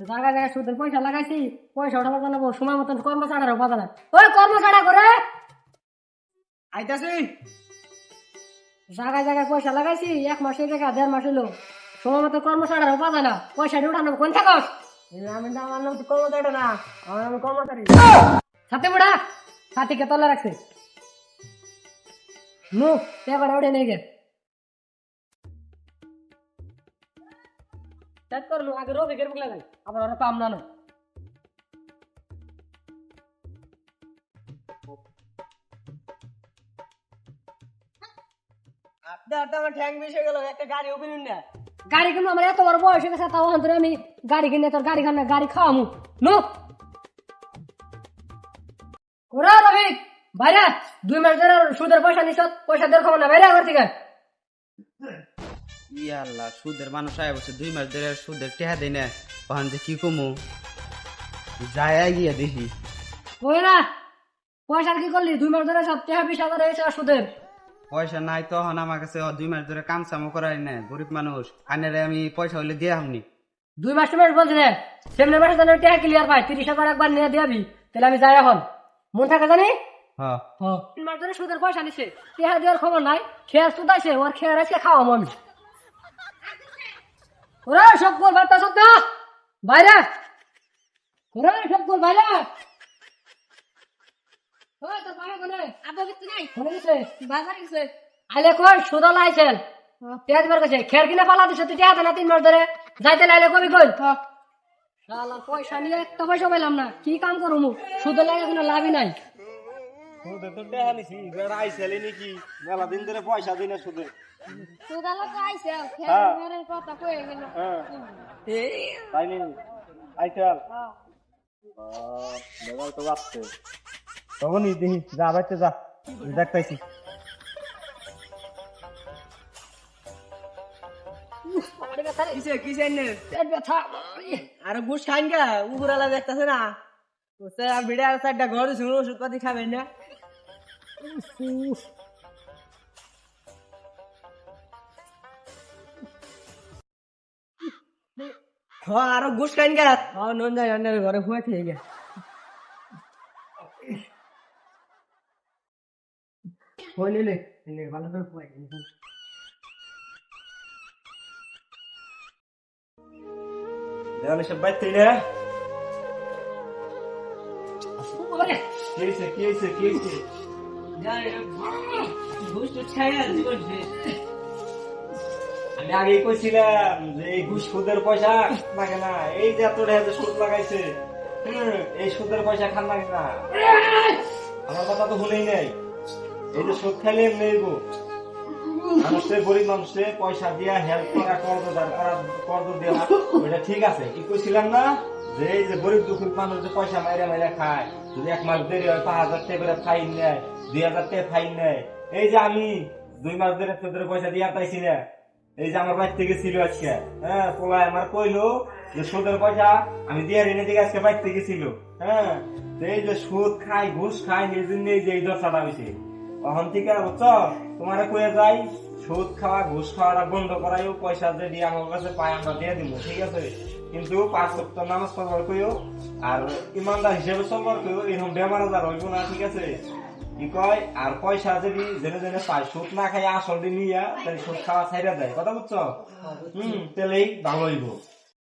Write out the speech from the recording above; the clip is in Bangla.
জায়গায় জায়গায় সুদের পয়সা লাগাইছি পয়সা ওঠাবার জন্য সময় মতন কর্মচারীরা পাতা না ওই কর্মচারী করে আইতাছি। জায়গায় জায়গায় পয়সা লাগাইছি এক মাসের জায়গা দেড় মাস হলো সময় মতো কর্মচারীরা পাতা না। পয়সা উঠানো কোন থাকস? আমি তো আমার নাম তো কর্মচারী না আমার নাম কর্মচারী। সাথে বুড়া সাথীকে তলে রাখছে। নু পেপার উঠে নিয়ে গে। চেক কর নু আগে রবি গের বুক লাগাই আবার ওরা পাম না গাড়ি কিনবো আমার এত বড় বয়স হয়ে গেছে তাও আমি গাড়ি কিনে তোর গাড়ি খান গাড়ি খাওয়ামু। নো। ওরা বাইরে দুই মাস ধরে সুদের পয়সা নিছ পয়সা দেওয়ার খবর না বাইরে ঘর থেকে। ইয়া আল্লাহ সুদের মানুষ আয় বসে দুই মাস ধরে সুদের টেহা দেয় না। ওখান যে কি কমু? যায় গিয়া দেখি। না পয়সা কি করলি? দুই মাস ধরে সব টাকা বিশ হাজার হয়েছে সুদের। পয়সা নাই তখন আমার কাছে দুই মাস ধরে কাম চামো করাই না গরিব মানুষ। আনারে আমি পয়সা হলে দিয়ে আমনি দুই মাস মাস বলছে রে সেমনি মাসে জানি টাকা ক্লিয়ার পাই তিরিশ হাজার একবার নিয়ে দিয়াবি তাহলে আমি যাই এখন। মন থাকে জানি? হ্যাঁ হ্যাঁ তিন মাস ধরে সুদের পয়সা নিছে টাকা দেওয়ার খবর নাই খেয়ার সুদাইছে ওর খেয়ার আছে খাওয়াবো আমি। ওরা সব গোল বার্তা সব না বাইরে। ওরা সব গোল বাইরে? আইলে কই? পেঁয়াজ বার খের কিনে পালা দিছে তুই না তিন মাস ধরে। যাইতে লাইলে কবি কই? পয়সা নিয়ে একটা পয়সা পেলাম না। কি কাম করুম সুদে লাগে কোনো লাভই নাই। সুদে তো টেহা নিছি বেড়া আইসালি নাকি? মেলা দিন ধরে পয়সা দিনে সুদে। হ্যাঁ। হ্যাঁ। তাই নি? আইসাল বেগাল তো বাঁচছে তখনই দেখি যা বাইতে যা আর ঘুষ খাইন গা উপরালা দেখতেছে না। তো আর আর চারটা ঘর শুনে ওষুধ পাতি খাবেন না। হ্যাঁ আরও ঘুষ খাইন গা হ্যাঁ নন যায় অন্যের ঘরে হুয়ে থেকে গে হয়ে নিলে নিলে ভালো করে হুয়ে দেওয়ালে সব বাইতে রে ওরে কি হয়েছে আমি আগেই কইছিলাম যে এই ঘুষ সুদের পয়সা লাগে না। এই যে এত রেহাজে সুদ লাগাইছে এই সুদের পয়সা খান লাগে না। আমার কথা তো ভুলেই নাই। এই যে সুদ খাইলে এমনি গরিব মানুষের পয়সা দিয়া হেল্প করা দেওয়া ওইটা ঠিক আছে। কি কইছিলাম না? যে এই যে গরিব মানুষ যে পয়সা খায়, যদি এক মাস দেরি হয়, পাঁচ হাজার ফাইন নেয়, দুই হাজার ফাইন নেয়। এই যে আমি দুই মাস ধরে পয়সা দিয়ে পাইছি না, এই যে আমার বাড়ি থেকে ছিল আজকে হ্যাঁ পোলায় আমার কইলো যে সুদের পয়সা আমি দিয়ে দিকে আজকে বাড়ি থেকে ছিল হ্যাঁ। এই যে সুদ খাই, ঘুষ খাই, এই জন্য এই যে এই দশাটা হয়েছে তখন থেকে বুঝছ? তোমার কয়ে যাই সুদ খাওয়া ঘুষ খাওয়াটা বন্ধ করাইও পয়সা যে দিয়ে আমার কাছে পাই আমরা দিয়ে দিব ঠিক আছে? কিন্তু পাঁচ সপ্তাহ নামাজ পড়বার কইও আর ইমানদার হিসেবে চলবার কইও এরকম বেমার আজার হইব না ঠিক আছে? কি কয়? আর পয়সা যদি জেনে জেনে পায় সুদ না খাই আসল দিন নিয়া তাহলে সুদ খাওয়া ছাইরা দেয় কথা বুঝছ? হম তাহলেই ভালো হইব।